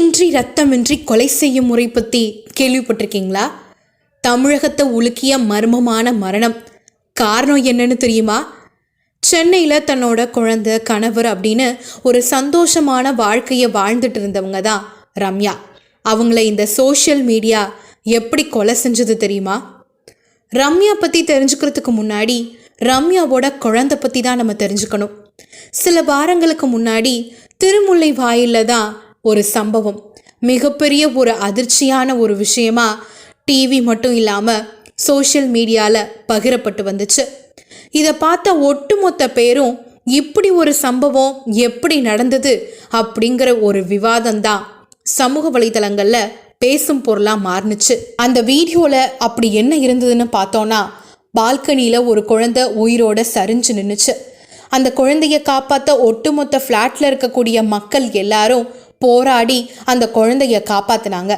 ரத்தமின்றி ரத்தமின்றி கொலை செய்யும் முறை பற்றி கேள்விப்பட்டிருக்கீங்களா? தமிழகத்தை உலுக்கிய மர்மமான மரணம். காரணம் என்னன்னு தெரியுமா? சென்னையில் தன்னோட குழந்தை கணவர் அப்படின்னு ஒரு சந்தோஷமான வாழ்க்கையை வாழ்ந்துட்டு இருந்தவங்க தான் ரம்யா. அவங்கள இந்த சோஷியல் மீடியா எப்படி கொலை செஞ்சது தெரியுமா? ரம்யா பற்றி தெரிஞ்சுக்கிறதுக்கு முன்னாடி ரம்யாவோட குழந்தை பற்றி தான் நம்ம தெரிஞ்சுக்கணும். சில வாரங்களுக்கு முன்னாடி திருமுல்லை வாயிலில் தான் ஒரு சம்பவம். மிகப்பெரிய ஒரு அதிர்ச்சியான ஒரு விஷயமா டிவி மட்டும் இல்லாமல் சோஷியல் மீடியாவில் பகிரப்பட்டு வந்துச்சு. இதை பார்த்த ஒட்டுமொத்த பேரும் இப்படி ஒரு சம்பவம் எப்படி நடந்தது அப்படிங்கிற ஒரு விவாதம் தான் சமூக வலைதளங்களில் பேசும் பொருளாக மாறுனுச்சு. அந்த வீடியோவில் அப்படி என்ன இருந்ததுன்னு பார்த்தோன்னா பால்கனியில் ஒரு குழந்தை உயிரோட சரிஞ்சு நின்றுச்சு அந்த குழந்தைய காப்பாற்ற ஒட்டுமொத்த ஃப்ளாட்டில் இருக்கக்கூடிய மக்கள் எல்லாரும் போராடி அந்த குழந்தைய காப்பாற்றினாங்க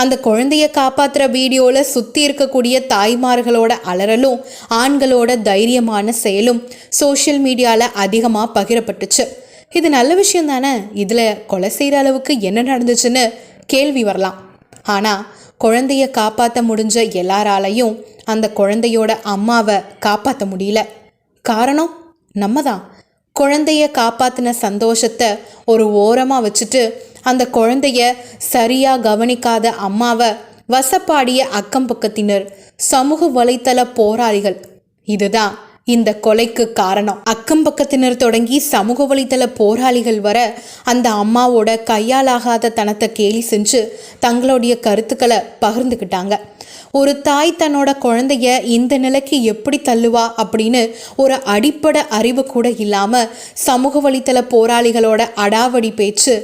அந்த குழந்தைய காப்பாற்றுற வீடியோவில் சுற்றி இருக்கக்கூடிய தாய்மார்களோட அலறலும் ஆண்களோட தைரியமான செயலும் சோஷியல் மீடியாவில் அதிகமாக பகிரப்பட்டுச்சு. இது நல்ல விஷயம் தானே? இதில் கொலை செய்கிற அளவுக்கு என்ன நடந்துச்சுன்னு கேள்வி வரலாம். ஆனால் குழந்தைய காப்பாற்ற முடிஞ்ச எல்லாராலையும் அந்த குழந்தையோட அம்மாவை காப்பாற்ற முடியல. காரணம் நம்ம தான் குழந்தைய காப்பாற்றின சந்தோஷத்தை ஒரு ஓரமாக வச்சுட்டு அந்த குழந்தைய சரியாக கவனிக்காத அம்மாவை வசப்பாடிய அக்கம் பக்கத்தினர் சமூக வலைத்தள போராளிகள். இதுதான் இந்த கொலைக்கு காரணம். அக்கம் பக்கத்தினர் தொடங்கி சமூக வலைதள போராளிகள் வர அந்த அம்மாவோட கையாலாகாத தனத்தை கேலி செஞ்சு தங்களுடைய கருத்துக்களை பகிர்ந்துக்கிட்டாங்க ஒரு தாய் தன்னோட குழந்தைய இந்த நிலைக்கு எப்படி தள்ளுவா அப்படின்னு ஒரு அடிப்படை அறிவு கூட இல்லாமல் சமூக வலைத்தள போராளிகளோட அடாவடி பேச்சு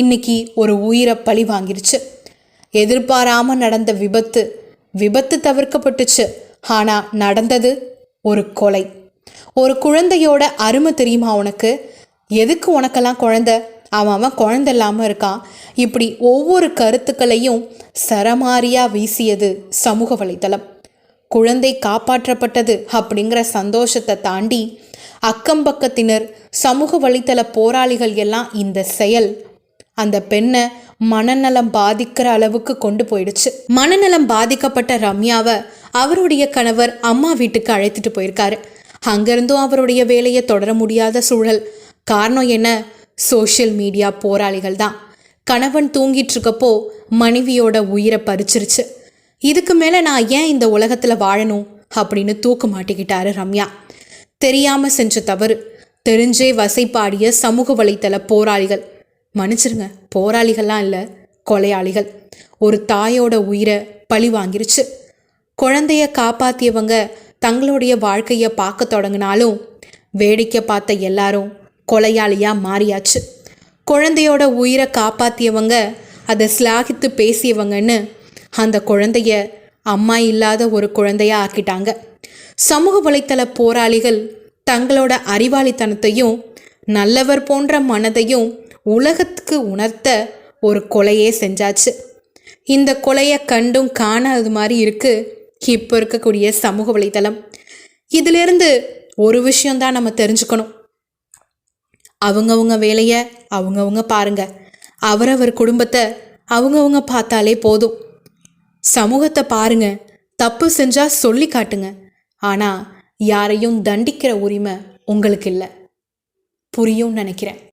இன்னைக்கு ஒரு உயிரை பழி வாங்கிருச்சு. எதிர்பாராமல் நடந்த விபத்து விபத்து தவிர்க்கப்பட்டுச்சு. ஆனால் நடந்தது ஒரு கொலை. ஒரு குழந்தையோட அருமை தெரியுமா உனக்கு? எதுக்கு உனக்கெல்லாம் குழந்த? அவன் அவன் குழந்தை இல்லாமல் இருக்கான். இப்படி ஒவ்வொரு கருத்துக்களையும் சரமாரியாக வீசியது சமூக வலைத்தளம். குழந்தை காப்பாற்றப்பட்டது அப்படிங்கிற சந்தோஷத்தை தாண்டி அக்கம் பக்கத்தினர் சமூக வலைத்தள போராளிகள் எல்லாம் இந்த செயல். அந்த பெண்ணை மனநலம் பாதிக்கிற அளவுக்கு கொண்டு போயிடுச்சு. மனநலம் பாதிக்கப்பட்ட ரம்யாவை அவருடைய கணவர் அம்மா வீட்டுக்கு அழைத்துட்டு போயிருக்காரு. அங்கிருந்தும் அவருடைய வேலையை தொடர முடியாத சூழல். காரணம் என்ன? சோஷியல் மீடியா போராளிகள் தான். கணவன் தூங்கிட்டு இருக்கப்போ மனைவியோட உயிரை பறிச்சிருச்சு. இதுக்கு மேலே நான் ஏன் இந்த உலகத்தில் வாழணும்? அப்படின்னு தூக்க மாட்டிக்கிட்டாரு ரம்யா. தெரியாமல் செஞ்ச தவறு. தெரிஞ்சே வசைப்பாடிய சமூக வலைத்தள போராளிகள். மன்னிச்சிருங்க போராளிகள்லாம் இல்லை கொலையாளிகள். ஒரு தாயோட உயிரை பழி வாங்கிருச்சு. குழந்தைய காப்பாற்றியவங்க தங்களுடைய வாழ்க்கையை பார்க்க தொடங்கினாலும் வேடிக்கை பார்த்த எல்லாரும் கொலையாளியாக மாறியாச்சு. குழந்தையோட உயிரை காப்பாற்றியவங்க அதை சிலாகித்து பேசியவங்கன்னு அந்த குழந்தைய அம்மா இல்லாத ஒரு குழந்தையா ஆக்கிட்டாங்க. சமூக வலைத்தள போராளிகள் தங்களோட அறிவாளித்தனத்தையும் நல்லவர் போன்ற மனதையும் உலகத்துக்கு உணர்த்த ஒரு கொலையே செஞ்சாச்சு. இந்த கொலையை கண்டும் காணாத மாதிரி இருக்குது இப்போ இருக்கக்கூடிய சமூக வலைத்தளம். இதிலிருந்து ஒரு விஷயம்தான் நம்ம தெரிஞ்சுக்கணும். அவங்கவுங்க வேலையை அவங்கவுங்க பாருங்க. அவரவர் குடும்பத்தை அவங்கவுங்க பார்த்தாலே போதும். சமூகத்தை பாருங்க. தப்பு செஞ்சால் சொல்லி காட்டுங்க. ஆனால் யாரையும் தண்டிக்கிற உரிமை உங்களுக்கு இல்லை. புரியும் நினைக்கிறேன்.